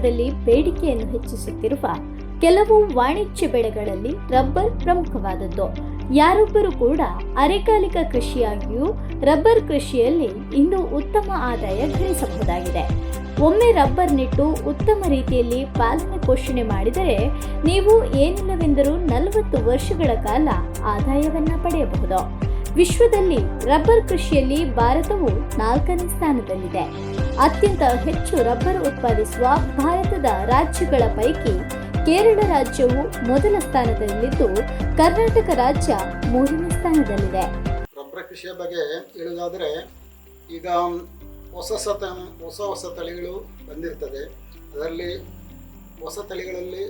ಕ್ಷೇತ್ರದಲ್ಲಿ ಬೇಡಿಕೆಯನ್ನು ಹೆಚ್ಚಿಸುತ್ತಿರುವ ಕೆಲವು ವಾಣಿಜ್ಯ ಬೆಳೆಗಳಲ್ಲಿ ರಬ್ಬರ್ ಪ್ರಮುಖವಾದದ್ದು. ಯಾರೊಬ್ಬರು ಕೂಡ ಅರೆಕಾಲಿಕ ಕೃಷಿಯಾಗಿಯೂ ರಬ್ಬರ್ ಕೃಷಿಯಲ್ಲಿ ಇಂದು ಉತ್ತಮ ಆದಾಯ ಗಳಿಸಬಹುದಾಗಿದೆ. ಒಮ್ಮೆ ರಬ್ಬರ್ ನೆಟ್ಟು ಉತ್ತಮ ರೀತಿಯಲ್ಲಿ ಪಾಲನೆ ಪೋಷಣೆ ಮಾಡಿದರೆ ನೀವು ಏನಿಲ್ಲವೆಂದರೂ ನಲವತ್ತು ವರ್ಷಗಳ ಕಾಲ ಆದಾಯವನ್ನ ಪಡೆಯಬಹುದು. ವಿಶ್ವದಲ್ಲಿ ರಬ್ಬರ್ ಕೃಷಿಯಲ್ಲಿ ಭಾರತವು ನಾಲ್ಕನೇ ಸ್ಥಾನದಲ್ಲಿದೆ. ಅತ್ಯಂತ ಹೆಚ್ಚು ರಬ್ಬರ್ ಉತ್ಪಾದಿಸುವ ಭಾರತದ ರಾಜ್ಯಗಳ ಪೈಕಿ ಕೇರಳ ರಾಜ್ಯವು ಮೊದಲ ಸ್ಥಾನದಲ್ಲಿದ್ದು, ಕರ್ನಾಟಕ ರಾಜ್ಯ ಮೂರನೇ ಸ್ಥಾನದಲ್ಲಿದೆ. ರಬ್ಬರ್ ಕೃಷಿಯ ಬಗ್ಗೆ ಹೇಳುವುದಾದರೆ, ಈಗ ಹೊಸ ಹೊಸ ಹೊಸ ಹೊಸ ತಳಿಗಳು ಬಂದಿರ್ತದೆ. ಅದರಲ್ಲಿ ಹೊಸ ತಳಿಗಳಲ್ಲಿ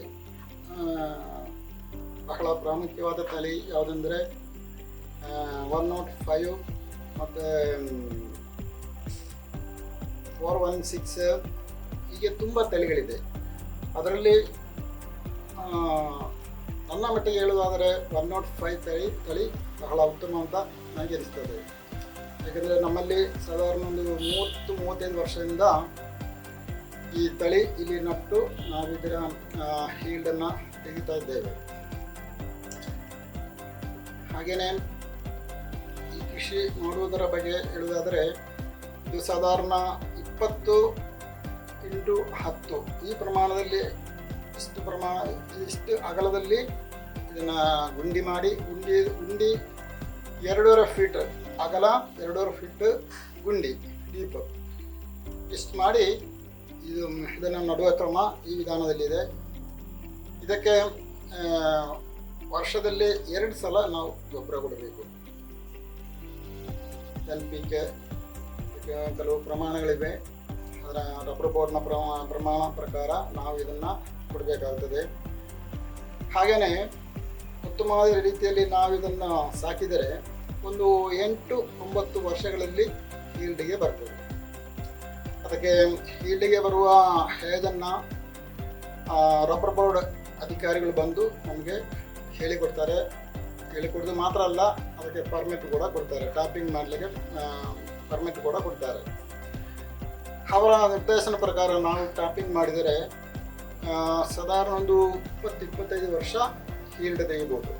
ಬಹಳ ಪ್ರಾಮುಖ್ಯವಾದ ತಳಿ ಯಾವುದೆಂದರೆ ಒನ್ ನಾಟ್ ಫೈವ್ ಮತ್ತು ಫೋರ್ ಒನ್ ಸಿಕ್ಸ್ ಹೀಗೆ ತುಂಬ ತಳಿಗಳಿದೆ. ಅದರಲ್ಲಿ ನನ್ನ ಮಟ್ಟಿಗೆ ಹೇಳುವುದಾದರೆ ಒನ್ ನಾಟ್ ಫೈವ್ ತಳಿ ತಳಿ ಬಹಳ ಉತ್ತಮ ಅಂತ ನನಗೆ ಅನಿಸ್ತದೆ. ಯಾಕಂದರೆ ನಮ್ಮಲ್ಲಿ ಸಾಧಾರಣ ಒಂದು ಮೂವತ್ತು, ಮೂವತ್ತೈದು ವರ್ಷದಿಂದ ಈ ತಳಿ ಇಲ್ಲಿ ನಟ್ಟು ನಾವು ಇದರ ಹೀಲ್ಡನ್ನು ತೆಗಿತಾ ಇದ್ದೇವೆ. ಹಾಗೆಯೇ ಈ ಕೃಷಿ ಮಾಡುವುದರ ಬಗ್ಗೆ ಹೇಳುವುದಾದರೆ, ಇದು ಸಾಧಾರಣ ಇಪ್ಪತ್ತು ಇಂಟು ಹತ್ತು. ಈ ಪ್ರಮಾಣದಲ್ಲಿ, ಇಷ್ಟು ಪ್ರಮಾಣ ಇಷ್ಟು ಅಗಲದಲ್ಲಿ ಇದನ್ನು ಗುಂಡಿ ಮಾಡಿ ಗುಂಡಿ ಗುಂಡಿ ಎರಡೂವರೆ ಫೀಟ್ ಅಗಲ, ಎರಡೂವರೆ ಫೀಟ್ ಗುಂಡಿ ಡೀಪ್. ಇಷ್ಟು ಮಾಡಿ ಇದು ಇದನ್ನು ನಡುವ ಕ್ರಮ ಈ ವಿಧಾನದಲ್ಲಿದೆ. ಇದಕ್ಕೆ ವರ್ಷದಲ್ಲಿ ಎರಡು ಸಲ ನಾವು ಗೊಬ್ಬರ ಕೊಡಬೇಕು. ಎನ್ ಪಿ ಕೆ ಕೆಲವು ಪ್ರಮಾಣಗಳಿವೆ. ಅದರ ರಬ್ಬರ್ ಬೋರ್ಡ್ನ ಪ್ರಮಾ, ಪ್ರಮಾಣ ಪ್ರಕಾರ ನಾವು ಇದನ್ನು ಕೊಡಬೇಕಾಗ್ತದೆ. ಹಾಗೆಯೇ ಉತ್ತಮವಾದ ರೀತಿಯಲ್ಲಿ ನಾವು ಇದನ್ನು ಸಾಕಿದರೆ ಒಂದು ಎಂಟು ಒಂಬತ್ತು ವರ್ಷಗಳಲ್ಲಿ ಈಲ್ಡಿಗೆ ಬರ್ತದೆ. ಅದಕ್ಕೆ ಈಲ್ಡಿಗೆ ಬರುವ ಹೇಜನ್ನು ರಬ್ಬರ್ ಬೋರ್ಡ್ ಅಧಿಕಾರಿಗಳು ಬಂದು ನಮಗೆ ಹೇಳಿಕೊಡ್ತಾರೆ. ಹೇಳಿಕೊಡೋದು ಮಾತ್ರ ಅಲ್ಲ, ಅದಕ್ಕೆ ಪರ್ಮಿಟ್ ಕೂಡ ಕೊಡ್ತಾರೆ. ಟಾಪಿಂಗ್ ಮಾಡಲಿಕ್ಕೆ ಪರ್ಮಿಟ್ ಕೂಡ ಕೊಡ್ತಾರೆ. ಅವರ ನಿರ್ದೇಶನ ಪ್ರಕಾರ ನಾವು ಟಾಪಿಂಗ್ ಮಾಡಿದರೆ ಸಾಧಾರಣ ಒಂದು ಇಪ್ಪತ್ತು, ಇಪ್ಪತ್ತೈದು ವರ್ಷ ಈಲ್ಡ್ ತೆಗಿಬೋದು.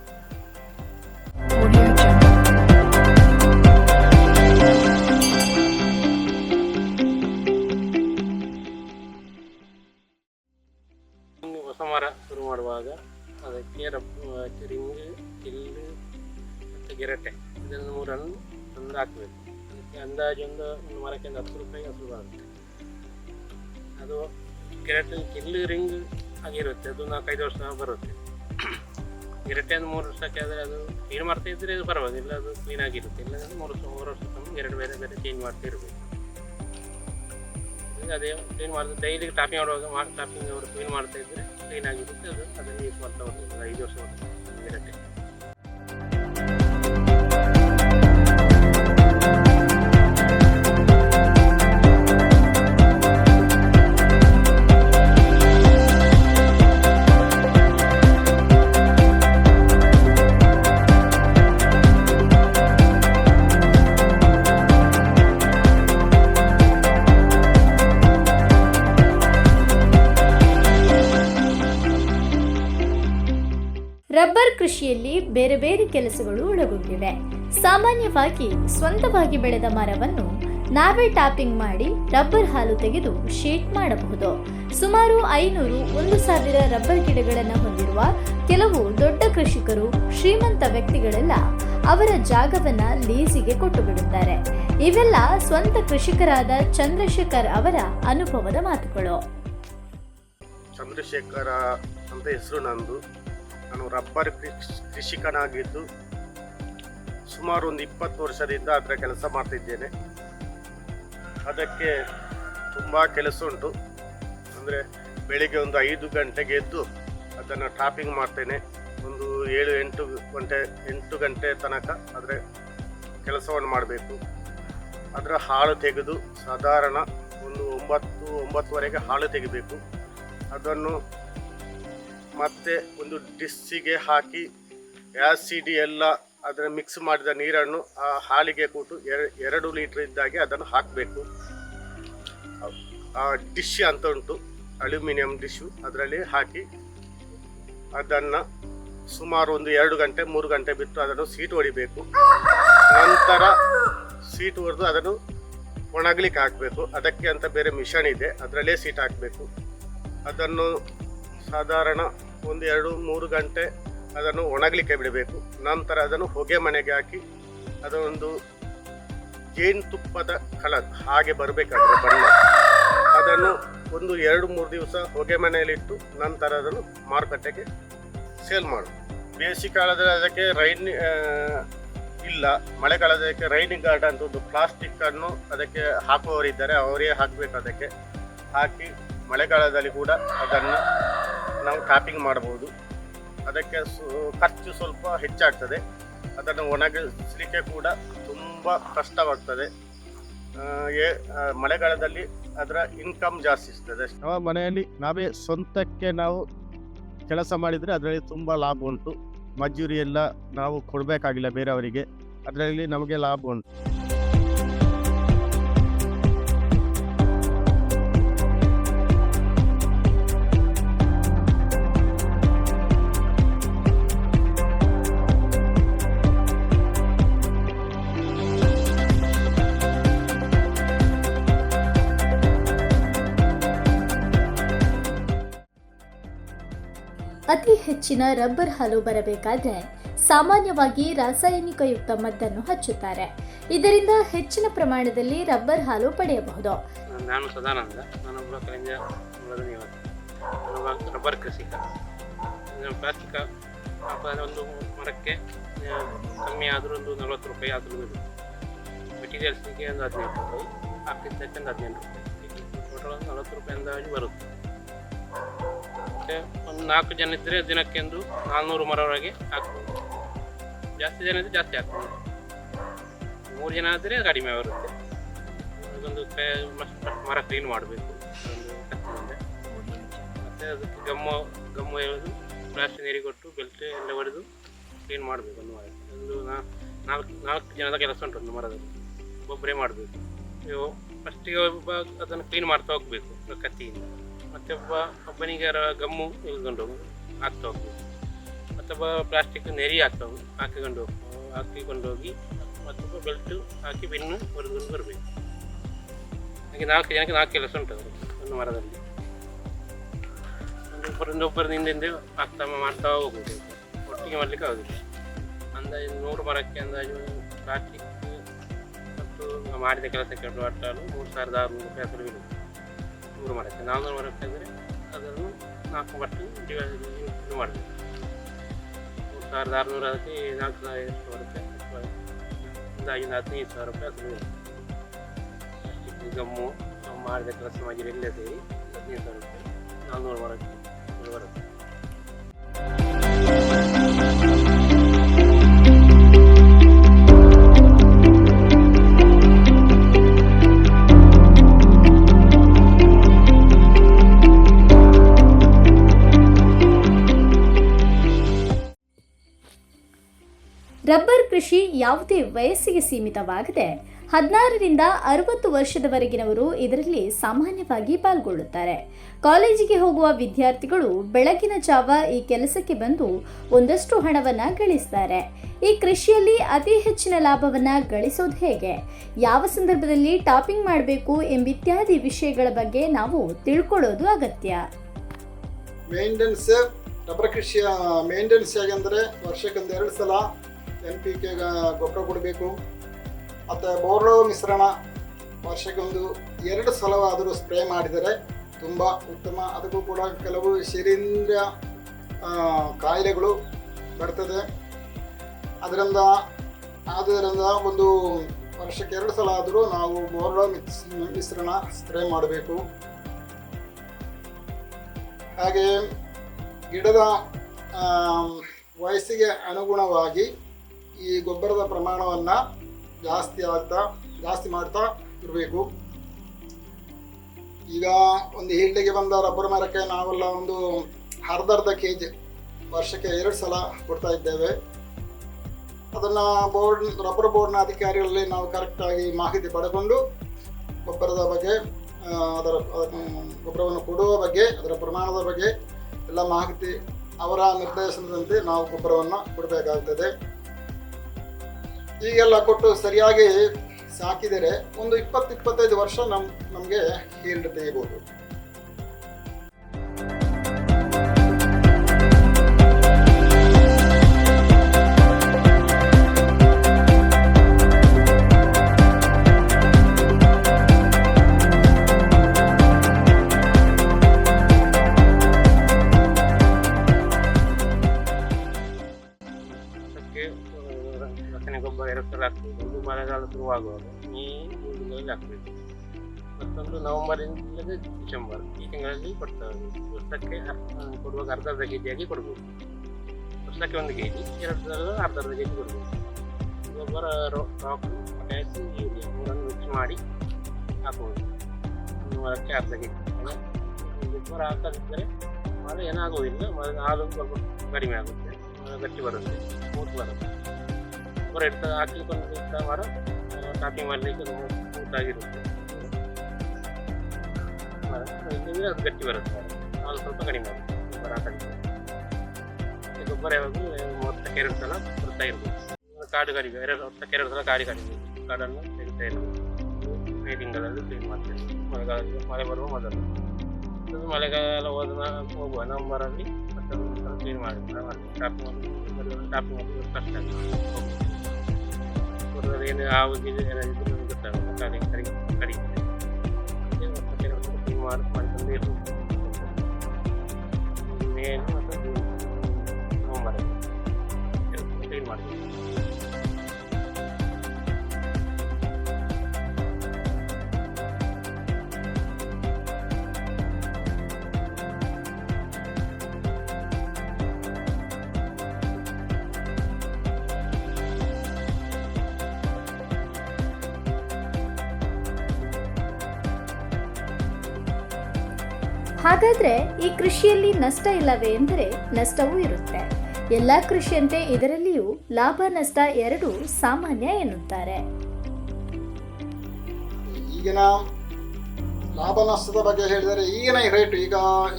ಹಾಕಬೇಕು. ಅದಕ್ಕೆ ಅಂದಾಜು ಒಂದು ಒಂದು ಮರಕ್ಕೆ ಒಂದು ಹತ್ತು ರೂಪಾಯಿ ಶುರು ಆಗುತ್ತೆ ಅದು ಗೆರಟೆ ಕಿಲ್ಲು ರಿಂಗ್ ಆಗಿರುತ್ತೆ. ಅದು ನಾಲ್ಕೈದು ವರ್ಷ ಬರುತ್ತೆ. ಗೆರಟೆ ಒಂದು ಮೂರು ವರ್ಷಕ್ಕೆ ಆದರೆ ಅದು ಕ್ಲೀನ್ ಮಾಡ್ತಾ ಇದ್ದರೆ ಅದು ಪರವಾಗಿಲ್ಲ. ಅದು ಕ್ಲೀನ್ ಆಗಿರುತ್ತೆ. ಇಲ್ಲ ಅಂದ್ರೆ ಮೂರು ವರ್ಷ, ಮೂರು ವರ್ಷಕ್ಕೊಮ್ಮೆ ಎರಡು ಬೇರೆ ಬೇರೆ ಚೇಂಜ್ ಮಾಡ್ತಾ ಇರಬೇಕು. ಅದೇ ಕ್ಲೀನ್ ಮಾಡಿದ್ರೆ ಡೈಲಿ ಟಾಪಿಂಗ್ ಮಾಡುವಾಗ ಟಾಪಿಂಗ್ ಅವರು ಕ್ಲೀನ್ ಮಾಡ್ತಾ ಇದ್ದರೆ ಕ್ಲೀನ್ ಆಗಿರುತ್ತೆ. ಅದು ಅದನ್ನು ಯೂಸ್ ಮಾಡ್ತಾ ಹೋಗ್ಬೋದು ಐದು ವರ್ಷ ಇರತ್ತೆ ಕೃಷಿಯಲ್ಲಿ ಬೇರೆ ಬೇರೆ ಕೆಲಸಗಳು ಒಳಗೊಂಡಿವೆ. ಸಾಮಾನ್ಯವಾಗಿ ಸ್ವಂತವಾಗಿ ಬೆಳೆದ ಮರವನ್ನು ನಾವೇ ಟಾಪಿಂಗ್ ಮಾಡಿ ರಬ್ಬರ್ ಹಾಲು ತೆಗೆದು ಶೀಟ್ ಮಾಡಬಹುದು. ಸುಮಾರು ಐನೂರು ಒಂದು ಸಾವಿರ ರಬ್ಬರ್ ಗಿಡಗಳನ್ನು ಹೊಂದಿರುವ ಕೆಲವು ದೊಡ್ಡ ಕೃಷಿಕರು ಶ್ರೀಮಂತ ವ್ಯಕ್ತಿಗಳೆಲ್ಲ ಅವರ ಜಾಗವನ್ನ ಲೀಸಿಗೆ ಕೊಟ್ಟು ಬಿಡುತ್ತಾರೆ ಇವೆಲ್ಲ ಸ್ವಂತ ಕೃಷಿಕರಾದ ಚಂದ್ರಶೇಖರ್ ಅವರ ಅನುಭವದ ಮಾತುಗಳು. ಚಂದ್ರಶೇಖರ ಅಂತ ಹೆಸರು ನಂದು. ನಾನು ರಬ್ಬರ್ ಕೃಷ್- ಕೃಷಿಕನಾಗಿದ್ದು ಸುಮಾರು ಒಂದು ಇಪ್ಪತ್ತು ವರ್ಷದಿಂದ ಅದರ ಕೆಲಸ ಮಾಡ್ತಿದ್ದೇನೆ. ಅದಕ್ಕೆ ತುಂಬ ಕೆಲಸ ಉಂಟು. ಅಂದರೆ ಬೆಳಿಗ್ಗೆ ಒಂದು ಐದು ಗಂಟೆಗೆ ಎದ್ದು ಅದನ್ನು ಟಾಪಿಂಗ್ ಮಾಡ್ತೇನೆ. ಒಂದು ಏಳು, ಎಂಟು ಗಂಟೆ ಎಂಟು ಗಂಟೆ ತನಕ ಅದರ ಕೆಲಸವನ್ನು ಮಾಡಬೇಕು. ಅದರ ಹಾಳು ತೆಗೆದು ಸಾಧಾರಣ ಒಂದು ಒಂಬತ್ತು, ಒಂಬತ್ತುವರೆಗೆ ಹಾಳು ತೆಗಿಬೇಕು. ಅದನ್ನು ಮತ್ತೆ ಒಂದು ಡಿಸ್ಸಿಗೆ ಹಾಕಿ ಆ್ಯಸಿಡಿ ಎಲ್ಲ ಅದರ ಮಿಕ್ಸ್ ಮಾಡಿದ ನೀರನ್ನು ಆ ಹಾಲಿಗೆ ಕೊಟ್ಟು ಎರ- ಎರಡು ಲೀಟ್ರ್ ಇದ್ದಾಗೆ ಅದನ್ನು ಹಾಕಬೇಕು. ಆ ಡಿಶ್ ಅಂತ ಉಂಟು ಅಲ್ಯೂಮಿನಿಯಂ ಡಿಶ್ಶು ಅದರಲ್ಲಿ ಹಾಕಿ ಅದನ್ನು ಸುಮಾರು ಒಂದು ಎರಡು ಗಂಟೆ, ಮೂರು ಗಂಟೆ ಬಿಟ್ಟು ಅದನ್ನು ಸೀಟ್ ಹೊಡಿಬೇಕು. ನಂತರ ಸೀಟ್ ಹೊಡೆದು ಅದನ್ನು ಒಣಗ್ಲಿಕ್ಕೆ ಹಾಕಬೇಕು. ಅದಕ್ಕೆ ಅಂತ ಬೇರೆ ಮಿಷನ್ ಇದೆ, ಅದರಲ್ಲೇ ಸೀಟ್ ಹಾಕಬೇಕು. ಅದನ್ನು ಸಾಧಾರಣ ಒಂದು ಎರಡು ಮೂರು ಗಂಟೆ ಅದನ್ನು ಒಣಗಲಿಕ್ಕೆ ಬಿಡಬೇಕು. ನಂತರ ಅದನ್ನು ಹೊಗೆ ಮನೆಗೆ ಹಾಕಿ ಅದೊಂದು ಜೇನುತುಪ್ಪದ ಕಲರ್ ಹಾಗೆ ಬರಬೇಕಾದ್ರೆ ಬಣ್ಣ. ಅದನ್ನು ಒಂದು ಎರಡು ಮೂರು ದಿವಸ ಹೊಗೆ ಮನೆಯಲ್ಲಿಟ್ಟು ನಂತರ ಅದನ್ನು ಮಾರುಕಟ್ಟೆಗೆ ಸೇಲ್ ಮಾಡು. ಬೇಸಿಗೆಕಾಲದಲ್ಲಿ ಅದಕ್ಕೆ ರೈನ್ ಇಲ್ಲ. ಮಳೆಗಾಲದಕ್ಕೆ ರೈನಿಂಗ್ ಗಾರ್ಡ್ ಅಂತ ಒಂದು ಪ್ಲಾಸ್ಟಿಕ್ ಅನ್ನು ಅದಕ್ಕೆ ಹಾಕುವವರಿದ್ದಾರೆ, ಅವರೇ ಹಾಕಬೇಕು ಅದಕ್ಕೆ. ಹಾಕಿ ಮಳೆಗಾಲದಲ್ಲಿ ಕೂಡ ಅದನ್ನು ನಾವು ಟ್ಯಾಪಿಂಗ್ ಮಾಡ್ಬೋದು ಅದಕ್ಕೆ ಖರ್ಚು ಸ್ವಲ್ಪ ಹೆಚ್ಚಾಗ್ತದೆ. ಅದನ್ನು ಒಣಗಿಸಲಿಕ್ಕೆ ಕೂಡ ತುಂಬ ಕಷ್ಟವಾಗ್ತದೆ. ಏ- ಮಳೆಗಾಲದಲ್ಲಿ ಅದರ ಇನ್ಕಮ್ ಜಾಸ್ತಿ ಇರ್ತದೆ ನಮ್ಮ ಮನೆಯಲ್ಲಿ ನಾವೇ ಸ್ವಂತಕ್ಕೆ ನಾವು ಕೆಲಸ ಮಾಡಿದರೆ ಅದರಲ್ಲಿ ತುಂಬ ಲಾಭ ಉಂಟು. ಮಜೂರಿ ಎಲ್ಲ ನಾವು ಕೊಡಬೇಕಾಗಿಲ್ಲ ಬೇರೆಯವರಿಗೆ. ಅದರಲ್ಲಿ ನಮಗೆ ಲಾಭ ಉಂಟು. ಹೆಚ್ಚಿನ ರಬ್ಬರ್ ಹಾಲು ಬರಬೇಕಾದ್ರೆ ಸಾಮಾನ್ಯವಾಗಿ ರಾಸಾಯನಿಕಯುಕ್ತ ಮದ್ದನ್ನು ಹಚ್ಚುತ್ತಾರೆ. ಇದರಿಂದ ಹೆಚ್ಚಿನ ಪ್ರಮಾಣದಲ್ಲಿ ರಬ್ಬರ್ ಹಾಲು ಪಡೆಯಬಹುದು. ನಾನು ಸದಾನಂದ ಕಲಿಂಜ ಮೂಲದ ನಿವಾಸಿ ರಬ್ಬರ್ ಕೃಷಿಕ. ನಾನು ಪ್ಲಾಸ್ಟಿಕ್ ಒಂದು ಮರಕ್ಕೆ ಕಮ್ಮಿ ಆದರೂ ಒಂದು ನಲ್ವತ್ತು ರೂಪಾಯಿ ಆದರೂ ಮೆಟೀರಿಯಲ್ಸ್ಗೆ ಒಂದು ಹದಿನೈದು ರೂಪಾಯಿ, ಹಾಕಿದ್ದಕ್ಕೆ ಒಂದು ಹದಿನೆಂಟು ರೂಪಾಯಿ. ಟೋಟಲ್ ಒಂದು ನಲ್ವತ್ತು ರೂಪಾಯಿ ಅಂದಾಜು ಬರುತ್ತೆ. ಮತ್ತು ಒಂದು ನಾಲ್ಕು ಜನ ಇದ್ದರೆ ದಿನಕ್ಕೆ ಒಂದು ನಾಲ್ನೂರು ಮರವರೆಗೆ ಹಾಕ್ಬೋದು. ಜಾಸ್ತಿ ಜನ ಇದ್ದರೆ ಜಾಸ್ತಿ ಹಾಕ್ಬೋದು. ಮೂರು ಜನ ಆದರೆ ಕಡಿಮೆ ಬರುತ್ತೆ. ಅದೊಂದು ಮರ ಕ್ಲೀನ್ ಮಾಡಬೇಕು. ಒಂದು ಮತ್ತು ಅದಕ್ಕೆ ಗಮ್ಮ ಗಮ್ಮ ಎಳೆದು ಪ್ಲಾಸ್ಟಿಕ್ ನೀರಿಗೆ ಕೊಟ್ಟು ಬೆಲ್ಟ್ ಎಲ್ಲ ಹೊಡೆದು ಕ್ಲೀನ್ ಮಾಡಬೇಕು ಒಂದು ಒಂದು ನಾಲ್ಕು ನಾಲ್ಕು ಜನದ ಕೆಲಸ ಉಂಟು ಒಂದು ಮರದಲ್ಲಿ. ಒಬ್ಬರೇ ಮಾಡಬೇಕು. ಫಸ್ಟಿಗೆ ಅದನ್ನು ಕ್ಲೀನ್ ಮಾಡ್ತಾ ಹೋಗಬೇಕು, ಕತ್ತಿಯಿಂದ. ಮತ್ತೆ ಒಬ್ಬ ಒಬ್ಬನಿಗೆ ಗಮ್ಮು ಇಳ್ಕೊಂಡು ಹೋಗು ಹಾಕ್ತಾ ಹೋಗ್ಬೇಕು ಮತ್ತೊಬ್ಬ ಪ್ಲಾಸ್ಟಿಕ್ ನೆರಿ ಹಾಕ್ತಾ ಹೋಗು ಹಾಕಿಕೊಂಡು ಹೋಗ್- ಹಾಕಿಕೊಂಡು ಹೋಗಿ ಮತ್ತೊಬ್ಬ ಬೆಲ್ಟು ಹಾಕಿ ಬೆನ್ನು ಹೊರಕೊಂಡು ಬರಬೇಕು. ಹಾಗೆ ನಾಲ್ಕು ಜನಕ್ಕೆ ನಾಲ್ಕು ಕೆಲಸ ಉಂಟು ಒಂದು ಮರದಲ್ಲಿ. ಒಬ್ಬರಿಂದ ಒಬ್ಬರಿಂದ ಹಿಂದೆ ಹಾಕ್ತಾ ಮಾಡ್ತಾ ಹೋಗುದು ಒಟ್ಟಿಗೆ ಮಾಡಲಿಕ್ಕೆ ಆಗುದಿಲ್ಲ. ಅಂದಾಜು ನೂರು ಮರಕ್ಕೆ ಅಂದಾಜು ಪ್ಲಾಸ್ಟಿಕ್ ಮತ್ತು ಮಾಡಿದ ಕೆಲಸಕ್ಕೆ ಒಟ್ಟಾಲು ಮೂರು ಸಾವಿರದ ಆರುನೂರು ರೂಪಾಯಿ ಬೀಳುತ್ತೆ. ನೂರು ಮರಕ್ಕೆ ನಾನ್ನೂರು ಮರಕ್ಕೆ ಅಂದರೆ ಅದನ್ನು ನಾಲ್ಕು ಪಟ್ಟು ಡಿವೈಡ್ ಇದು ಮಾಡಬೇಕು ಮೂರು ಸಾವಿರದ ಆರುನೂರು ಅದಕ್ಕೆ ನಾಲ್ಕು ಸಾವಿರ ಎಷ್ಟು ಬರುತ್ತೆ. ಅಥವಾ ಅಂದಾಜು ಒಂದು ಹದಿನೈದು ಸಾವಿರ ರೂಪಾಯಿ ಅದು ಗಮ್ಮು ಮಾಡಿದ ಕೆಲಸ ಮಜೂರಿ ಎಲ್ಲ ಸೇರಿ ಹದಿನೈದು ಸಾವಿರ ರೂಪಾಯಿ ನಾನ್ನೂರು ಮರಕ್ಕೆ ಬರುತ್ತೆ ರಬ್ಬರ್ ಕೃಷಿ ಯಾವುದೇ ವಯಸ್ಸಿಗೆ ಸೀಮಿತವಾಗದೆ ಹದಿನಾರರಿಂದ ಅರವತ್ತು ವರ್ಷದವರೆಗಿನವರು ಇದರಲ್ಲಿ ಸಾಮಾನ್ಯವಾಗಿ ಪಾಲ್ಗೊಳ್ಳುತ್ತಾರೆ. ಕಾಲೇಜಿಗೆ ಹೋಗುವ ವಿದ್ಯಾರ್ಥಿಗಳು ಬೆಳಗಿನ ಜಾವ ಈ ಕೆಲಸಕ್ಕೆ ಬಂದು ಒಂದಷ್ಟು ಹಣವನ್ನು ಗಳಿಸ್ತಾರೆ. ಈ ಕೃಷಿಯಲ್ಲಿ ಅತಿ ಹೆಚ್ಚಿನ ಲಾಭವನ್ನ ಗಳಿಸೋದು ಹೇಗೆ? ಯಾವ ಸಂದರ್ಭದಲ್ಲಿ ಟಾಪಿಂಗ್ ಮಾಡಬೇಕು ಎಂಬಿತ್ಯಾದಿ ವಿಷಯಗಳ ಬಗ್ಗೆ ನಾವು ತಿಳ್ಕೊಳ್ಳೋದು ಅಗತ್ಯ. ಮೇಂಟೆನೆನ್ಸ್ ರಬ್ಬರ್ ಕೃಷಿಯ ಮೇಂಟೆನೆನ್ಸ್ ಹೇಗೆಂದರೆ ವರ್ಷಕ್ಕೊಂದು ಎರಡು ಸಲ ಎನ್ ಪಿ ಕೆ ಗೊಬ್ಬರ ಕೊಡಬೇಕು. ಮತ್ತು ಬೋರ್ಲೋ ಮಿಶ್ರಣ ವರ್ಷಕ್ಕೊಂದು ಎರಡು ಸಲವಾದರೂ ಸ್ಪ್ರೇ ಮಾಡಿದರೆ ತುಂಬ ಉತ್ತಮ. ಅದಕ್ಕೂ ಕೂಡ ಕೆಲವು ಶಿಲೀಂಧ್ರ ಕಾಯಿಲೆಗಳು ಬರ್ತದೆ. ಅದರಿಂದ, ಆದ್ದರಿಂದ ಒಂದು ವರ್ಷಕ್ಕೆ ಎರಡು ಸಲ ಆದರೂ ನಾವು ಬೋರ್ಲೋ ಮಿಕ್ಸ್ ಮಿಶ್ರಣ ಸ್ಪ್ರೇ ಮಾಡಬೇಕು. ಹಾಗೆ ಗಿಡದ ವಯಸ್ಸಿಗೆ ಅನುಗುಣವಾಗಿ ಈ ಗೊಬ್ಬರದ ಪ್ರಮಾಣವನ್ನು ಜಾಸ್ತಿ ಆಗ್ತಾ ಜಾಸ್ತಿ ಮಾಡ್ತಾ ಇರಬೇಕು. ಈಗ ಒಂದು ಹೀಲ್ಡಿಗೆ ಬಂದ ರಬ್ಬರ್ ಮರಕ್ಕೆ ನಾವೆಲ್ಲ ಒಂದು ಅರ್ಧ ಅರ್ಧ ಕೆ ಜಿ ವರ್ಷಕ್ಕೆ ಎರಡು ಸಲ ಕೊಡ್ತಾ ಇದ್ದೇವೆ. ಅದನ್ನು ಬೋರ್ಡ್, ರಬ್ಬರ್ ಬೋರ್ಡ್ನ ಅಧಿಕಾರಿಗಳಲ್ಲಿ ನಾವು ಕರೆಕ್ಟಾಗಿ ಮಾಹಿತಿ ಪಡೆಕೊಂಡು ಗೊಬ್ಬರದ ಬಗ್ಗೆ ಅದರ ಗೊಬ್ಬರವನ್ನು ಕೊಡುವ ಬಗ್ಗೆ, ಅದರ ಪ್ರಮಾಣದ ಬಗ್ಗೆ ಎಲ್ಲ ಮಾಹಿತಿ ಅವರ ನಿರ್ದೇಶನದಂತೆ ನಾವು ಗೊಬ್ಬರವನ್ನು ಕೊಡಬೇಕಾಗ್ತದೆ. ಈಗೆಲ್ಲ ಕೊಟ್ಟು ಸರಿಯಾಗಿ ಸಾಕಿದರೆ ಒಂದು ಇಪ್ಪತ್ತು ಇಪ್ಪತ್ತೈದು ವರ್ಷ ನಮ್ಮ ನಮಗೆ ಹೀಲ್ಡ್ ತೆಗಿಬೋದು. ನವೆಂಬರಿಂದ ಡಿಸೆಂಬರ್. ಈ ತಿಂಗಳಲ್ಲಿ ಕೊಡ್ತೇವೆ ವರ್ಷಕ್ಕೆ ಕೊಡುವಾಗ ಅರ್ಧ ಅರ್ಧ ಕೆ ಜಿಯಾಗಿ ಕೊಡಬೇಕು ವರ್ಷಕ್ಕೆ ಒಂದು ಕೆ ಜಿ, ಎರಡು ಸಲ ಅರ್ಧ ಅರ್ಧ ಕೆ ಜಿ ಕೊಡಬೇಕು ಗೊಬ್ಬರ ರಾಕ್ ಪೊಟ್ಯಾಸ್ ಯೂರಿಯಾ ಮೂರನ್ನು ಮಿಕ್ಸ್ ಮಾಡಿ ಹಾಕ್ಬೋದು. ಮರಕ್ಕೆ ಅರ್ಧ ಕೆ ಜಿ. ಗೊಬ್ಬರ ಹಾಕದಿದ್ದರೆ ಮಳೆ ಏನಾಗುವುದಿಲ್ಲ ಹಾಲು ಸ್ವಲ್ಪ ಕಡಿಮೆ ಆಗುತ್ತೆ. ಮರ ಗಟ್ಟಿ ಬರುತ್ತೆ ಸ್ಮೂತ್ ಬರುತ್ತೆ. ಗೊಬ್ಬರ ಇಡ್ತಾ ಹಾಕ್ಲಿಕ್ಕೆ ಒಂದು ವಾರ ಮರ ಟಾಪಿಂಗ್ ಮಾಡಲಿಕ್ಕೆ ತುಂಬ ಆಗಿರುತ್ತೆ ಅದು ಗಟ್ಟಿ ಬರುತ್ತೆ. ಅದು ಸ್ವಲ್ಪ ಕಡಿಮೆ ಆಗುತ್ತೆ. ಗೊಬ್ಬರ ಮತ್ತೆ ಗೊಬ್ಬರ ಯಾವಾಗಲೂ ಮೂವತ್ತಕ್ಕೆ ಎರಡು ಸಲ ಬರ್ತಾ ಇರ್ಬೋದು. ಕಾಡು ಕಡಿಮೆ, ಎರಡು ವರ್ಷಕ್ಕೆ ಎರಡು ಸಲ ಕಾಡಿ ಕಡಿಮೆ ಕಾಡನ್ನು ತೆಗಿತಾ ಇರ್ಬೋದು. ಮೇ ತಿಂಗಳಲ್ಲಿ ಕ್ಲೀನ್ ಮಾಡ್ತೇವೆ. ಮಳೆಗಾಲದಲ್ಲಿ ಮಳೆ ಬರುವ ಮೊದಲು. ಮಳೆಗಾಲ ಹೋದ ಹೋಗುವ ನವಂಬರಲ್ಲಿ ಮತ್ತೆ ಕ್ಲೀನ್ ಮಾಡಿ ಟಾಪಿಂಗ್ ಟಾಪಿಂಗ್ ಮಾಡೋದು ಕಷ್ಟ ಆಗುತ್ತೆ. ಏನು ಆಗಿದೆ ಗೀವು ಕಡಿಮೆ ಕಡಿಮೆ. ಮಾಡಿ ಮಾಡ್ಕೊಂಡು ಇರ್ಬೇಕು ಮೇನ್ ಹಾಗಾದ್ರೆ ಈ ಕೃಷಿಯಲ್ಲಿ ನಷ್ಟ ಇಲ್ಲವೇ ಎಂದರೆ ನಷ್ಟವೂ ಇರುತ್ತೆ. ಎಲ್ಲ ಕೃಷಿಯಂತೆ ಇದರಲ್ಲಿಯೂ ಲಾಭ ನಷ್ಟ ಎರಡೂ ಸಾಮಾನ್ಯ ಎನ್ನುತ್ತಾರೆ. ಈಗಿನ ಲಾಭ ನಷ್ಟದ ಬಗ್ಗೆ ಹೇಳಿದರೆ ಈಗಿನ ರೇಟು ಈಗ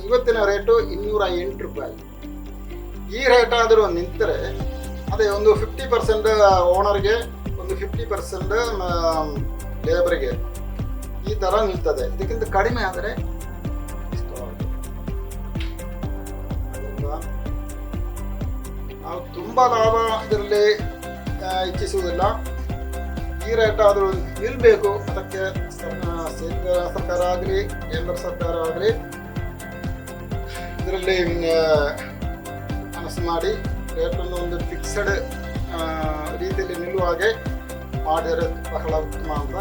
ಇವತ್ತಿನ ರೇಟು ಇನ್ನೂರ ಎಂಟು ರೂಪಾಯಿ. ಈ ರೇಟ್ ಆದರೂ ನಿಂತರೆ ಅದೇ ಒಂದು ಫಿಫ್ಟಿ ಪರ್ಸೆಂಟ್ ಓನರ್ಗೆ ಒಂದು ಫಿಫ್ಟಿ ಪರ್ಸೆಂಟ್ ಲೇಬರ್ಗೆ ಈ ಥರ ನಿಲ್ತದೆ. ಇದಕ್ಕಿಂತ ಕಡಿಮೆ ಆದರೆ ತುಂಬ ಲಾಭ ಇದರಲ್ಲಿ ಇಚ್ಛಿಸುವುದಿಲ್ಲ. ಈ ರೇಟ್ ಆದರೂ ನಿಲ್ಲಬೇಕು ಅದಕ್ಕೆ ಕೇಂದ್ರ ಸರ್ಕಾರ ಆಗಲಿ, ಕೇಂದ್ರ ಸರ್ಕಾರ ಆಗಲಿ, ಇದರಲ್ಲಿ ಮನಸ್ಸು ಮಾಡಿ ರೇಟನ್ನು ಒಂದು ಫಿಕ್ಸಡ್ ರೀತಿಯಲ್ಲಿ ನಿಲ್ಲುವ ಹಾಗೆ ಮಾಡಿದರೆ ಬಹಳ ಉತ್ತಮ ಅಂತ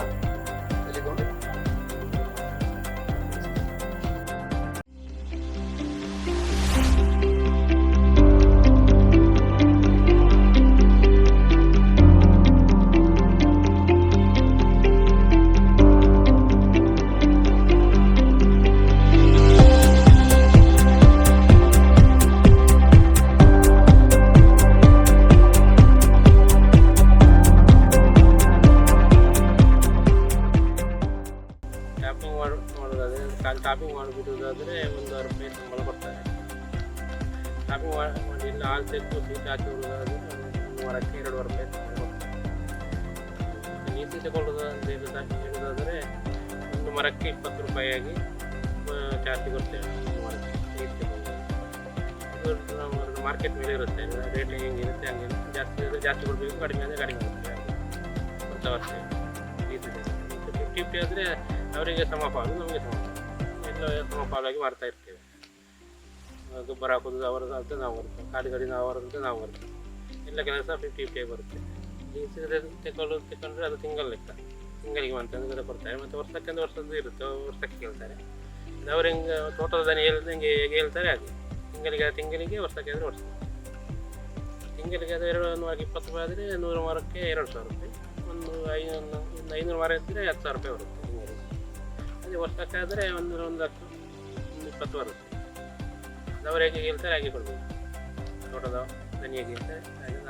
ಮಾರ್ಕೆಟ್ ಮೇಲೆ ಇರುತ್ತೆ. ರೇಟ್ ಹೆಂಗಿರುತ್ತೆ ಹಂಗೆ ಜಾಸ್ತಿ ಇದ್ರೆ ಜಾಸ್ತಿ ಕೊಡಬೇಕು, ಕಡಿಮೆ ಅಂದರೆ ಕಡಿಮೆ ಕೊಡ್ತೀವಿ ಹೊಸ ವರ್ಷ ಫಿಫ್ಟಿ ಫಿಫ್ಟಿ ಆದರೆ ಅವರಿಗೆ ಸಮಪಾಲು, ನಮಗೆ ಸಮಪಾಲು. ಎಲ್ಲ ಸಮಪಾಲಾಗಿ ಮಾಡ್ತಾ ಇರ್ತೇವೆ. ಗೊಬ್ಬರ ಹಾಕೋದು ಅವರದ್ದು ಅಂತ ನಾವು ಬರ್ತೇವೆ. ಕಾಡುಗಡಿ ನಾವು ಅವರದ್ದು ನಾವು ಬರುತ್ತೆ ಎಲ್ಲ ಕೆಲಸ ಫಿಫ್ಟಿ ಫಿಫ್ಟಿ ಬರುತ್ತೆ. ಲೀಸಿಗೆ ತಗೊಳ್ಳೋದು ತಗೊಂಡ್ರೆ ಅದು ತಿಂಗಳ ಲೆಕ್ಕ. ತಿಂಗಳಿಗೆ ಅಂತ ಕೊಡ್ತಾರೆ. ಮತ್ತು ವರ್ಷಕ್ಕೆ ಒಂದು ವರ್ಷದ್ದು ಇರುತ್ತೆ, ವರ್ಷಕ್ಕೆ ಕೇಳ್ತಾರೆ. ಅವ್ರು ಹೆಂಗೆ ತೋಟದ ದನಿ ಹೆಂಗೆ ಹೇಗೆ ಹೇಳ್ತಾರೆ ಹಾಗೆ. ತಿಂಗಳಿಗೆ ತಿಂಗಳಿಗೆ ವರ್ಷಕ್ಕೆ ಆದರೆ ವರ್ಷ ತಿಂಗಳಿಗೆ ಅದು ಎರಡು ನೂರ ಇಪ್ಪತ್ತು ರೂಪಾಯಿ ಆದರೆ ನೂರು ಮರಕ್ಕೆ ಎರಡು ಸಾವಿರ ರೂಪಾಯಿ. ಒಂದು ಐನೂರು ಒಂದು ಐನೂರು ಮರ ಇದ್ದರೆ ಹತ್ತು ಸಾವಿರ ರೂಪಾಯಿ ಬರುತ್ತೆ ತಿಂಗಳಿಗೆ. ಅದೇ ವರ್ಷಕ್ಕೆ ಆದರೆ ಒಂದು ಒಂದು ಹತ್ತು ಒಂದು ಇಪ್ಪತ್ತು ಬರುತ್ತೆ ಅದವ್ರು ಹೇಗೆ ಹೇಳ್ತಾರೆ ಹಾಗೆ ಕೊಡ್ಬೇಕು ತೋಟದ ದನಿ ಹೇಗೆ ಹೇಳ್ತಾರೆ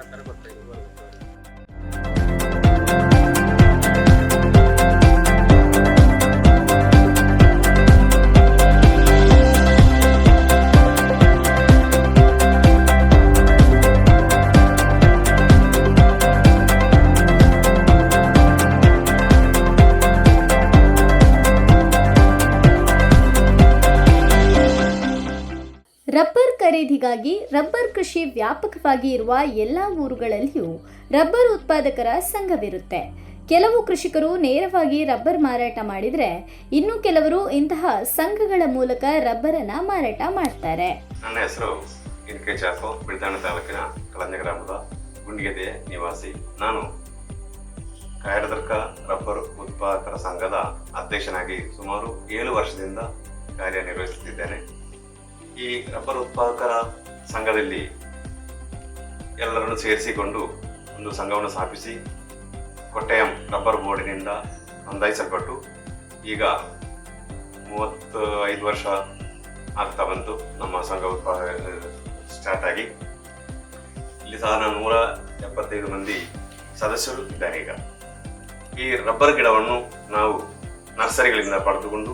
ಆ ಥರ ಬರ್ತಾ ಇದ್ದೀವಿ ಬರುತ್ತೆ ಖರೀದಿಗಾಗಿ ರಬ್ಬರ್ ಕೃಷಿ ವ್ಯಾಪಕವಾಗಿ ಇರುವ ಎಲ್ಲ ಊರುಗಳಲ್ಲಿಯೂ ರಬ್ಬರ್ ಉತ್ಪಾದಕರ ಸಂಘವಿರುತ್ತೆ. ಕೆಲವು ಕೃಷಿಕರು ನೇರವಾಗಿ ರಬ್ಬರ್ ಮಾರಾಟ ಮಾಡಿದರೆ ಇನ್ನು ಕೆಲವರು ಇಂತಹ ಸಂಘಗಳ ಮೂಲಕ ರಬ್ಬರನ್ನ ಮಾರಾಟ ಮಾಡ್ತಾರೆ. ನನ್ನ ಹೆಸರು ಎನ್ ಚಾಕು ಬಿಳ್ತಾಣ ತಾಲೂಕಿನ ಕಳಂಜ ಗ್ರಾಮದ ಗುಂಡಿಗೆದೆಯ ನಿವಾಸಿ. ನಾನು ಕಾರ್ಯದರ್ಕ ರಬ್ಬರ್ ಉತ್ಪಾದಕರ ಸಂಘದ ಅಧ್ಯಕ್ಷನಾಗಿ ಸುಮಾರು ಏಳು ವರ್ಷದಿಂದ ಕಾರ್ಯನಿರ್ವಹಿಸುತ್ತಿದ್ದೇನೆ. ಈ ರಬ್ಬರ್ ಉತ್ಪಾದಕರ ಸಂಘದಲ್ಲಿ ಎಲ್ಲರನ್ನು ಸೇರಿಸಿಕೊಂಡು ಒಂದು ಸಂಘವನ್ನು ಸ್ಥಾಪಿಸಿ ಕೊಟ್ಟಯಂ ರಬ್ಬರ್ ಬೋರ್ಡಿನಿಂದ ನೋಂದಾಯಿಸಲ್ಪಟ್ಟು ಈಗ ಮೂವತ್ತು ಐದು ವರ್ಷ ಆಗ್ತಾ ಬಂತು ನಮ್ಮ ಸಂಘ ಉತ್ಪಾದ ಸ್ಟಾರ್ಟ್ ಆಗಿ. ಇಲ್ಲಿ ಸಾಧಾರಣ ನೂರ ಎಪ್ಪತ್ತೈದು ಮಂದಿ ಸದಸ್ಯರು ಇದ್ದಾರೆ ಈಗ. ಈ ರಬ್ಬರ್ ಗಿಡವನ್ನು ನಾವು ನರ್ಸರಿಗಳಿಂದ ಪಡೆದುಕೊಂಡು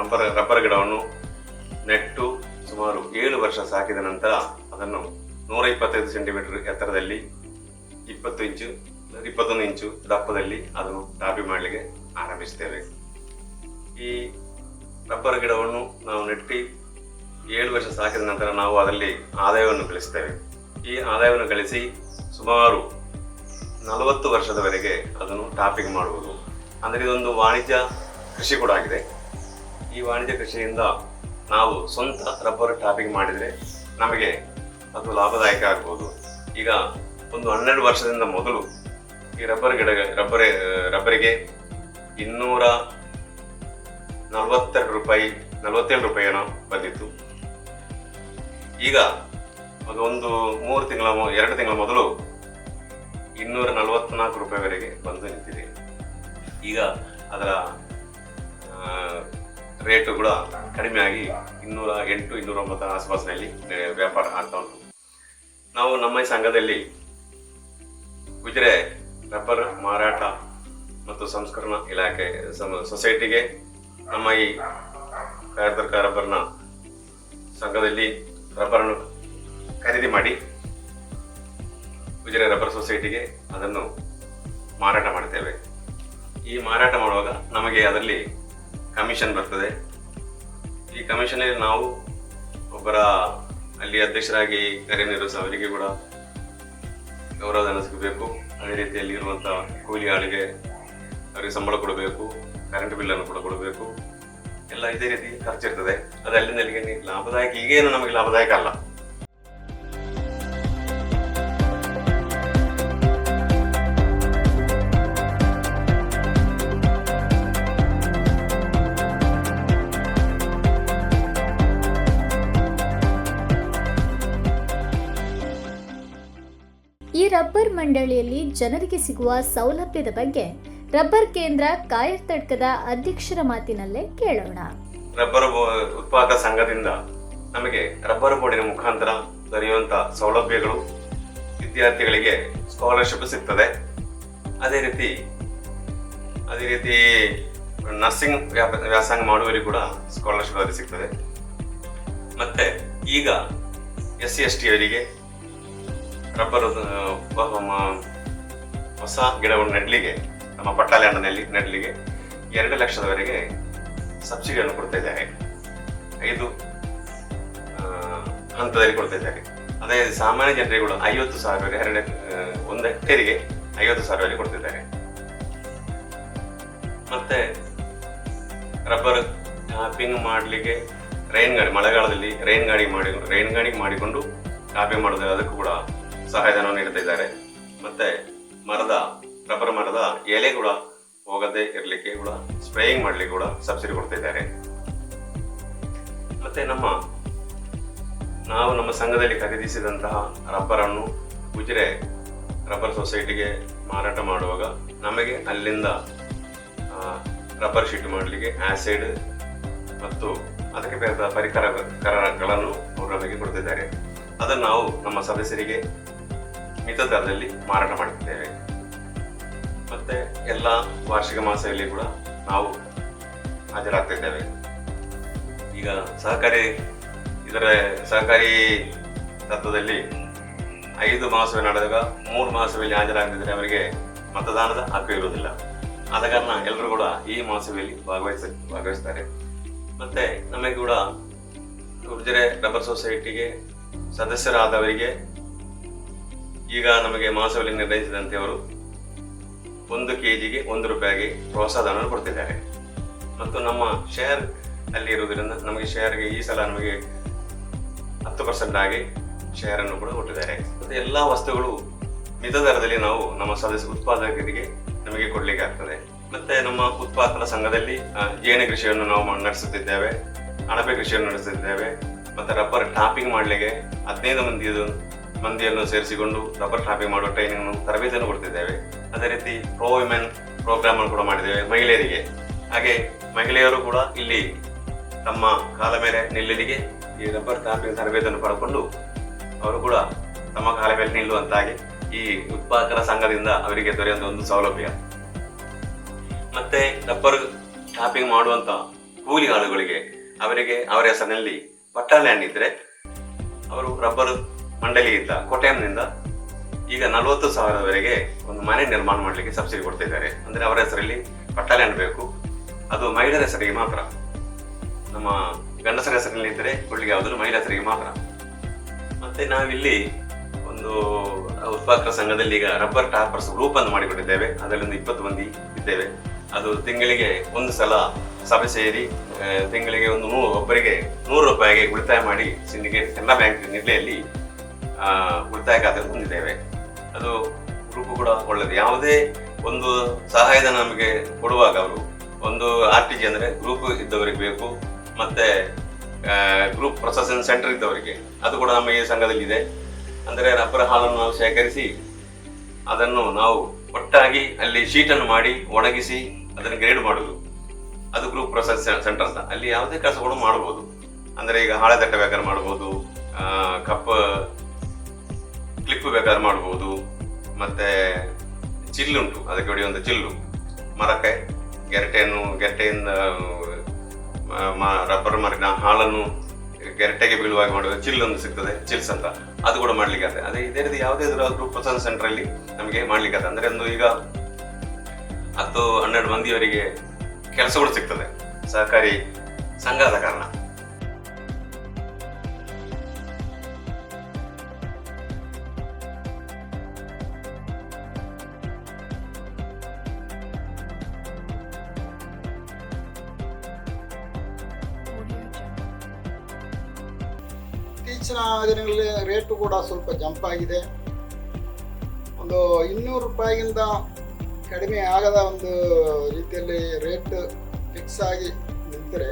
ನಂಬರ್ ರಬ್ಬರ್ ಗಿಡವನ್ನು ನೆಟ್ಟು ಸುಮಾರು ಏಳು ವರ್ಷ ಸಾಕಿದ ನಂತರ ಅದನ್ನು ನೂರ ಇಪ್ಪತ್ತೈದು ಸೆಂಟಿಮೀಟರ್ ಎತ್ತರದಲ್ಲಿ, ಇಪ್ಪತ್ತು ಇಂಚು, ಇಪ್ಪತ್ತೊಂದು ಇಂಚು ದಪ್ಪದಲ್ಲಿ ಅದನ್ನು ಟಾಪಿ ಮಾಡಲಿಕ್ಕೆ ಆರಂಭಿಸ್ತೇವೆ ಈ ರಬ್ಬರ್ ಗಿಡವನ್ನು ನಾವು ನೆಟ್ಟಿ ಏಳು ವರ್ಷ ಸಾಕಿದ ನಂತರ ನಾವು ಅದರಲ್ಲಿ ಆದಾಯವನ್ನು ಗಳಿಸ್ತೇವೆ ಈ ಆದಾಯವನ್ನು ಗಳಿಸಿ ಸುಮಾರು ನಲವತ್ತು ವರ್ಷದವರೆಗೆ ಅದನ್ನು ಟಾಪಿಂಗ್ ಮಾಡುವುದು ಅಂದರೆ ಇದೊಂದು ವಾಣಿಜ್ಯ ಕೃಷಿ ಕೂಡ ಆಗಿದೆ. ಈ ವಾಣಿಜ್ಯ ಕೃಷಿಯಿಂದ ನಾವು ಸ್ವಂತ ರಬ್ಬರ್ ಟಾಪಿಂಗ್ ಮಾಡಿದರೆ ನಮಗೆ ಅದು ಲಾಭದಾಯಕ ಆಗ್ಬೋದು. ಈಗ ಒಂದು ಹನ್ನೆರಡು ವರ್ಷದಿಂದ ಮೊದಲು ಈ ರಬ್ಬರ್ ಗಿಡ ರಬ್ಬರ್ ರಬ್ಬರಿಗೆ ಇನ್ನೂರ ನಲವತ್ತೆರಡು ರೂಪಾಯಿ, ನಲವತ್ತೇಳು ರೂಪಾಯಿ ಏನೋ ಬಂದಿತ್ತು. ಈಗ ಅದು ಒಂದು ಮೂರು ತಿಂಗಳ ಎರಡು ತಿಂಗಳ ಮೊದಲು ಇನ್ನೂರ ನಲವತ್ನಾಲ್ಕು ರೂಪಾಯಿವರೆಗೆ ಬಂದು ನಿಂತಿದೆ. ಈಗ ಅದರ ರೇಟು ಕೂಡ ಕಡಿಮೆ ಆಗಿ ಇನ್ನೂರ ಎಂಟು ಇನ್ನೂರ ಒಂಬತ್ತರ ಆಸುಪಾಸಿನಲ್ಲಿ ವ್ಯಾಪಾರ ಆಗ್ತಾ ಉಂಟು. ನಾವು ನಮ್ಮ ಸಂಘದಲ್ಲಿ ಗುಜರೆ ರಬ್ಬರ್, ಮಾರಾಟ ಮತ್ತು ಸಂಸ್ಕರಣಾ ಇಲಾಖೆ ಸೊಸೈಟಿಗೆ ನಮ್ಮ ಈ ಕಾಯರ್ತರ್ಕ ರಬ್ಬರ್ನ ಸಂಘದಲ್ಲಿ ರಬ್ಬರನ್ನು ಖರೀದಿ ಮಾಡಿ ಗುಜರೆ ರಬ್ಬರ್ ಸೊಸೈಟಿಗೆ ಅದನ್ನು ಮಾರಾಟ ಮಾಡ್ತೇವೆ. ಈ ಮಾರಾಟ ಮಾಡುವಾಗ ನಮಗೆ ಅದರಲ್ಲಿ ಕಮಿಷನ್ ಬರ್ತದೆ. ಈ ಕಮಿಷನ್ ನಾವು ಒಬ್ಬರ ಅಲ್ಲಿ ಅಧ್ಯಕ್ಷರಾಗಿ ಕಾರ್ಯನಿರ್ವಹಿಸ ಅವರಿಗೆ ಕೂಡ ಗೌರವಧನ ಸಿಗಬೇಕು ಅದೇ ರೀತಿಯಲ್ಲಿ ಇರುವಂಥ ಕೂಲಿ ಆಳಿಗೆ ಅವರಿಗೆ ಸಂಬಳ ಕೊಡಬೇಕು ಕರೆಂಟ್ ಬಿಲ್ಲನ್ನು ಕೂಡ ಕೊಡಬೇಕು. ಎಲ್ಲ ಇದೇ ರೀತಿ ಖರ್ಚಿರ್ತದೆ. ಅದು ಅಲ್ಲಿಂದ ಅಲ್ಲಿಗೆ ಲಾಭದಾಯಕ, ಈಗೇನು ನಮಗೆ ಲಾಭದಾಯಕ ಅಲ್ಲ. ಮಂಡಳಿಯಲ್ಲಿ ಜನರಿಗೆ ಸಿಗುವ ಸೌಲಭ್ಯದ ಬಗ್ಗೆ ರಬ್ಬರ್ ಕೇಂದ್ರ ಕಾಯರ್ತಡ್ಕದ ಅಧ್ಯಕ್ಷರ ಮಾತಿನಲ್ಲೇ ಕೇಳೋಣ. ರಬ್ಬರ್ ಉತ್ಪಾದಕ ಸಂಘದಿಂದ ನಮಗೆ ರಬ್ಬರ್ ಬೋರ್ಡಿನ ಮುಖಾಂತರ ದೊರೆಯುವಂತ ಸೌಲಭ್ಯಗಳು ವಿದ್ಯಾರ್ಥಿಗಳಿಗೆ ಸ್ಕಾಲರ್ಶಿಪ್ ಸಿಗ್ತದೆ. ಅದೇ ರೀತಿ ಅದೇ ರೀತಿ ನರ್ಸಿಂಗ್ ವ್ಯಾಸಂಗ ಮಾಡುವಲ್ಲಿ ಕೂಡ ಸ್ಕಾಲರ್ಶಿಪ್ ಸಿಗ್ತದೆ. ಮತ್ತೆ ಈಗ ಎಸ್ ಸಿ ಎಸ್ ಟಿ ಅವರಿಗೆ ರಬ್ಬರ್ ಹೊಸ ಗಿಡವನ್ನು ನೆಡ್ಲಿಗೆ, ನಮ್ಮ ಪಟ್ಟಾಲ್ಯಾಂಡ್ನಲ್ಲಿ ನೆಡ್ಲಿಗೆ ಎರಡು ಲಕ್ಷದವರೆಗೆ ಸಬ್ಸಿಡಿಯನ್ನು ಕೊಡ್ತಾ ಇದ್ದಾರೆ. ಐದು ಹಂತದಲ್ಲಿ ಕೊಡ್ತಾ ಇದ್ದಾರೆ. ಅದೇ ಸಾಮಾನ್ಯ ಜನರಿಗೆ ಕೂಡ ಐವತ್ತು ಸಾವಿರ, ಎರಡು ಒಂದು ಹೆಕ್ಟೇರಿಗೆ ಐವತ್ತು ಸಾವಿರದಲ್ಲಿ ಕೊಡ್ತಿದ್ದಾರೆ ಮತ್ತೆ ರಬ್ಬರ್ ಟಾಪಿಂಗ್ ಮಾಡಲಿಕ್ಕೆ ರೈನ್ ಗಾಡಿ, ಮಳೆಗಾಲದಲ್ಲಿ ರೈನ್ ಗಾಡಿ ಮಾಡಿ, ರೈನ್ ಗಾಡಿ ಮಾಡಿಕೊಂಡು ಟಾಪಿಂಗ್ ಮಾಡಿದ್ರೆ ಅದಕ್ಕೂ ಕೂಡ ಸಹಾಯಧನವನ್ನು ನೀಡ್ತಾ ಇದ್ದಾರೆ. ಮತ್ತೆ ಮರದ, ರಬ್ಬರ್ ಮರದ ಎಲೆ ಕೂಡ ಹೋಗದೆ ಇರಲಿಕ್ಕೆ ಕೂಡ ಸ್ಪ್ರೇಯಿಂಗ್ ಮಾಡಲಿಕ್ಕೆ ಕೂಡ ಸಬ್ಸಿಡಿ ಕೊಡ್ತಾ ಇದ್ದಾರೆ. ಮತ್ತೆ ನಮ್ಮ, ನಾವು ನಮ್ಮ ಸಂಘದಲ್ಲಿ ಖರೀದಿಸಿದಂತಹ ರಬ್ಬರನ್ನು ಗುಜರೆ ರಬ್ಬರ್ ಸೊಸೈಟಿಗೆ ಮಾರಾಟ ಮಾಡುವಾಗ ನಮಗೆ ಅಲ್ಲಿಂದ ರಬ್ಬರ್ ಶೀಟ್ ಮಾಡಲಿಕ್ಕೆ ಆಸಿಡ್ ಮತ್ತು ಅದಕ್ಕೆ ಬೇಕಾದ ಪರಿಕರಗಳನ್ನು ಅವರು ನಮಗೆ ಕೊಡ್ತಿದ್ದಾರೆ ಅದನ್ನು ನಾವು ನಮ್ಮ ಸದಸ್ಯರಿಗೆ ಮಿತ ದರದಲ್ಲಿ ಮಾರಾಟ ಮಾಡುತ್ತೇವೆ ಮತ್ತೆ ಎಲ್ಲ ವಾರ್ಷಿಕ ಮಾಸದಲ್ಲಿ ಕೂಡ ನಾವು ಹಾಜರಾಗ್ತಿದ್ದೇವೆ. ಈಗ ಸಹಕಾರಿ, ಇದರ ಸಹಕಾರಿ ತತ್ವದಲ್ಲಿ ಐದು ಮಾಸವೇ ನಡೆದಾಗ ಮೂರು ಮಾಸದಲ್ಲಿ ಹಾಜರಾಗದಿದ್ದರೆ ಅವರಿಗೆ ಮತದಾನದ ಹಕ್ಕು ಇರುವುದಿಲ್ಲ. ಆದ ಕಾರಣ ಎಲ್ಲರೂ ಕೂಡ ಈ ಮಾಸವೇಲಿ ಭಾಗವಹಿಸ, ಭಾಗವಹಿಸ್ತಾರೆ. ಮತ್ತೆ ನಮಗೆ ಕೂಡ ಉರ್ಜರೆ ರಬ್ಬರ್ ಸೊಸೈಟಿಗೆ ಸದಸ್ಯರಾದವರಿಗೆ ಈಗ ನಮಗೆ ಮಾಸವಲ್ಲಿ ನಿರ್ಣಯಿಸಿದಂತೆ ಅವರು ಒಂದು ಕೆ ಜಿಗೆ ಒಂದು ರೂಪಾಯಿಗೆ ಪ್ರೋತ್ಸಾಹಧನ ಕೊಡ್ತಿದ್ದಾರೆ. ಮತ್ತು ನಮ್ಮ ಶೇರ್ ಅಲ್ಲಿ ಇರುವುದರಿಂದ ನಮಗೆ ಶೇರ್ಗೆ ಈ ಸಲ ನಮಗೆ ಹತ್ತು ಪರ್ಸೆಂಟ್ ಆಗಿ ಶೇರನ್ನು ಕೂಡ ಕೊಟ್ಟಿದ್ದಾರೆ. ಮತ್ತು ಎಲ್ಲ ವಸ್ತುಗಳು ಮಿತ ದರದಲ್ಲಿ ನಾವು ನಮ್ಮ ಸದಸ್ಯ ಉತ್ಪಾದಕರಿಗೆ ನಮಗೆ ಕೊಡಲಿಕ್ಕೆ ಆಗ್ತದೆ. ಮತ್ತೆ ನಮ್ಮ ಉತ್ಪಾದನಾ ಸಂಘದಲ್ಲಿ ಜೇನು ಕೃಷಿಯನ್ನು ನಾವು ನಡೆಸುತ್ತಿದ್ದೇವೆ, ಅಣಬೆ ಕೃಷಿಯನ್ನು ನಡೆಸುತ್ತಿದ್ದೇವೆ, ಮತ್ತೆ ರಬ್ಬರ್ ಟಾಪಿಂಗ್ ಮಾಡಲಿಕ್ಕೆ ಹದಿನೈದು ಮಂದಿ ಮಂದಿಯನ್ನು ಸೇರಿಸಿಕೊಂಡು ರಬ್ಬರ್ ಟ್ರಾಪಿಂಗ್ ಮಾಡುವ ಟ್ರೈನಿಂಗ್ ತರಬೇತಿಯನ್ನು ಕೊಡ್ತಿದ್ದೇವೆ. ಅದೇ ರೀತಿ ಪ್ರೋ ವಿಮೆನ್ ಪ್ರೋಗ್ರಾಮ್ ಅನ್ನು ಕೂಡ ಮಾಡಿದ್ದೇವೆ ಮಹಿಳೆಯರಿಗೆ. ಹಾಗೆ ಮಹಿಳೆಯರು ಕೂಡ ಇಲ್ಲಿ ತಮ್ಮ ಕಾಲ ಮೇಲೆ ನಿಲ್ಲಲಿಗೆ ಈ ರಬ್ಬರ್ ಟ್ರಾಪಿಂಗ್ ತರಬೇತಿಯನ್ನು ಪಡ್ಕೊಂಡು ಅವರು ಕೂಡ ತಮ್ಮ ಕಾಲ ಮೇಲೆ ನಿಲ್ಲುವಂತಾಗಿ ಈ ಉತ್ಪಾದಕರ ಸಂಘದಿಂದ ಅವರಿಗೆ ದೊರೆಯುವಂತ ಒಂದು ಸೌಲಭ್ಯ. ಮತ್ತೆ ರಬ್ಬರ್ ಟ್ರಾಪಿಂಗ್ ಮಾಡುವಂತ ಕೂಲಿ ಆಳುಗಳಿಗೆ ಅವರಿಗೆ ಅವರ ಹೆಸರಿನಲ್ಲಿ ಪಟ್ಟ ಲ್ಯಾಂಡ್ ಇದ್ರೆ ಅವರು ರಬ್ಬರ್ ಮಂಡಳಿಯಿಂದ ಕೊಟ್ಯಾಮ್ನಿಂದ ಈಗ ನಲವತ್ತು ಸಾವಿರದವರೆಗೆ ಒಂದು ಮನೆ ನಿರ್ಮಾಣ ಮಾಡಲಿಕ್ಕೆ ಸಬ್ಸಿಡಿ ಕೊಡ್ತಾ ಇದ್ದಾರೆ ಅಂದರೆ ಅವರ ಹೆಸರಲ್ಲಿ ಪಟ್ಟಾಲೆ ಬೇಕು ಅದು ಮಹಿಳೆಯರ ಹೆಸರಿಗೆ ಮಾತ್ರ. ನಮ್ಮ ಗಂಡಸರ ಹೆಸರಿನಲ್ಲಿ ಇದ್ದರೆ ಕೊಡ್ಲಿಕ್ಕೆ ಯಾವುದಿಲ್ಲ ಮಹಿಳಾ ಹೆಸರಿಗೆ ಮಾತ್ರ. ಮತ್ತೆ ನಾವಿಲ್ಲಿ ಒಂದು ಉತ್ಪಾದಕರ ಸಂಘದಲ್ಲಿ ಈಗ ರಬ್ಬರ್ ಟಾಪರ್ಸ್ ಗ್ರೂಪ್ ಅನ್ನು ಮಾಡಿಕೊಂಡಿದ್ದೇವೆ ಅದರಲ್ಲಿ ಒಂದು ಇಪ್ಪತ್ತು ಮಂದಿ ಇದ್ದೇವೆ. ಅದು ತಿಂಗಳಿಗೆ ಒಂದು ಸಲ ಸಭೆ ಸೇರಿ ತಿಂಗಳಿಗೆ ಒಂದು ನೂರು ಒಬ್ಬರಿಗೆ ನೂರು ರೂಪಾಯಿಗೆ ಉಳಿತಾಯ ಮಾಡಿ, ಸಿಂಡಿಕೇಟ್ ಕೆನರಾ ಬ್ಯಾಂಕ್ ನಿರ್ಲೆಯಲ್ಲಿ ಉಳಿತಾಯ ಖಾತೆ ಹೊಂದಿದ್ದೇವೆ. ಅದು ಗ್ರೂಪ್ ಕೂಡ ಒಳ್ಳೆಯದು ಯಾವುದೇ ಒಂದು ಸಹಾಯಧನ ನಮಗೆ ಕೊಡುವಾಗ ಅವರು ಒಂದು ಆರ್ ಟಿ ಜಿ ಅಂದರೆ ಗ್ರೂಪ್ ಇದ್ದವರಿಗೆ ಬೇಕು, ಮತ್ತು ಗ್ರೂಪ್ ಪ್ರೊಸೆಸಿಂಗ್ ಸೆಂಟರ್ ಇದ್ದವರಿಗೆ. ಅದು ಕೂಡ ನಮ್ಮ ಈ ಸಂಘದಲ್ಲಿದೆ. ಅಂದರೆ ರಬ್ಬರ್ ಹಾಲನ್ನು ನಾವು ಶೇಖರಿಸಿ, ಅದನ್ನು ನಾವು ಒಟ್ಟಾಗಿ ಅಲ್ಲಿ ಶೀಟನ್ನು ಮಾಡಿ ಒಣಗಿಸಿ ಅದನ್ನು ಗ್ರೇಡ್ ಮಾಡೋದು. ಅದು ಗ್ರೂಪ್ ಪ್ರೊಸೆಸ್ ಸೆಂಟರ್ ಅಂತ. ಅಲ್ಲಿ ಯಾವುದೇ ಕೆಲಸಗಳು ಮಾಡ್ಬೋದು. ಅಂದರೆ ಈಗ ಹಾಳೆ ತಟ್ಟೆ ಬೇಕಾದ್ರೆ ಮಾಡ್ಬೋದು ಕಪ್ ಕ್ಲಿಪ್ ಬೇಕಾದ್ರೆ ಮಾಡ್ಬೋದು, ಮತ್ತೆ ಚಿಲ್ಲುಂಟು ಅದಕ್ಕೆ ಹೊಡೆಯುವಂಥ ಚಿಲ್ಲು ಮರಕ್ಕೆ, ಗೆರೆಟೆಯನ್ನು, ಗೆರೆಟೆಯಿಂದ ರಬ್ಬರ್ ಮರಿನ ಹಾಲನ್ನು ಗೆರೆಟೆಗೆ ಬೀಳುವಾಗಿ ಮಾಡುವ ಚಿಲ್ಲೊಂದು ಸಿಗ್ತದೆ ಚಿಲ್ಸ್ ಅಂತ. ಅದು ಕೂಡ ಮಾಡ್ಲಿಕ್ಕೆ ಆಗುತ್ತೆ ಅದೇ ಇದೇ ರೀತಿ ಯಾವುದೇ ಗ್ರೂಪ್ ಪ್ರಸಾದ ಸೆಂಟರ್ ಅಲ್ಲಿ ನಮಗೆ ಮಾಡ್ಲಿಕ್ಕೆ ಆಗುತ್ತೆ ಅಂದ್ರೆ ಒಂದು ಈಗ ಹತ್ತು, ಹನ್ನೆರಡು ಮಂದಿಯವರಿಗೆ ಕೆಲಸ ಕೂಡ ಸಿಗ್ತದೆ, ಸಹಕಾರಿ ಸಂಘದ ಕಾರಣ. ಇತ್ತೀಚಿನ ದಿನಗಳಲ್ಲಿ ರೇಟು ಕೂಡ ಸ್ವಲ್ಪ ಜಂಪ್ ಆಗಿದೆ. ಒಂದು ಇನ್ನೂರು ರೂಪಾಯಿಗಿಂತ ಕಡಿಮೆ ಆಗದ ಒಂದು ರೀತಿಯಲ್ಲಿ ರೇಟ್ ಫಿಕ್ಸ್ ಆಗಿ ನಿಂತರೆ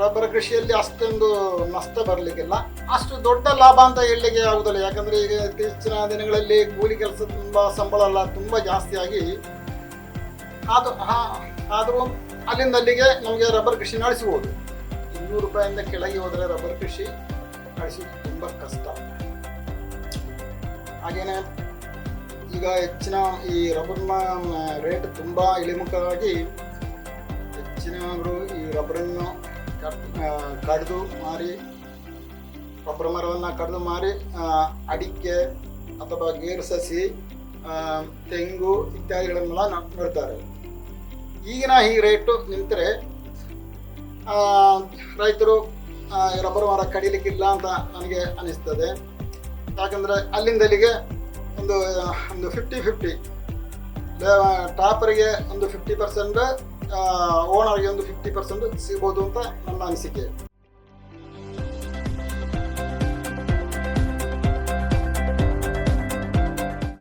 ರಬ್ಬರ್ ಕೃಷಿಯಲ್ಲಿ ಅಷ್ಟೊಂದು ನಷ್ಟ ಬರಲಿಕ್ಕಿಲ್ಲ. ಅಷ್ಟು ದೊಡ್ಡ ಲಾಭ ಅಂತ ಹೇಳಲಿಕ್ಕೆ ಆಗುದಿಲ್ಲ ಯಾಕಂದರೆ ಈಗ ಇತ್ತೀಚಿನ ದಿನಗಳಲ್ಲಿ ಕೂಲಿ ಕೆಲಸ ತುಂಬ, ಸಂಬಳ ಎಲ್ಲ ತುಂಬ ಜಾಸ್ತಿಯಾಗಿ ಅದು ಆದರೂ ಅಲ್ಲಿಂದ ಅಲ್ಲಿಗೆ ನಮಗೆ ರಬ್ಬರ್ ಕೃಷಿ ನಡೆಸಬಹುದು ಇನ್ನೂರು ರೂಪಾಯಿಂದ ಕೆಳಗೆ ಹೋದರೆ ರಬ್ಬರ್ ಕೃಷಿ ನಡೆಸೋದು ತುಂಬ ಕಷ್ಟ. ಹಾಗೇನೆ ಈಗ ಹೆಚ್ಚಿನ ಈ ರಬ್ಬರ್ನ ರೇಟ್ ತುಂಬ ಇಳಿಮುಖವಾಗಿ ಹೆಚ್ಚಿನವರು ಈ ರಬ್ಬರನ್ನು ಕಡಿದು ಮಾರಿ ರಬ್ಬರ್ ಮರವನ್ನು ಕಡಿದು ಮಾರಿ ಅಡಿಕೆ ಅಥವಾ ಗೇರು ಸಸಿ ತೆಂಗು ಇತ್ಯಾದಿಗಳನ್ನೆಲ್ಲ ನೆಡ್ತಾರೆ. ಈಗಿನ ಈ ರೇಟು ನಿಂತರೆ ರೈತರು ರಬ್ಬರ್ ಮರ ಕಡಿಲಿಕ್ಕಿಲ್ಲ ಅಂತ ನನಗೆ ಅನಿಸ್ತದೆ. ಯಾಕಂದರೆ ಅಲ್ಲಿಂದ ಅಲ್ಲಿಗೆ ಒಂದು ಒಂದು ಫಿಫ್ಟಿ ಫಿಫ್ಟಿ ಟಾಪರಿಗೆ ಒಂದು ಫಿಫ್ಟಿ ಪರ್ಸೆಂಟ್ ಓನರ್ಗೆ ಒಂದು ಫಿಫ್ಟಿ ಪರ್ಸೆಂಟ್ ಸಿಗ್ಬೋದು ಅಂತ ನನ್ನ ಅನಿಸಿಕೆ.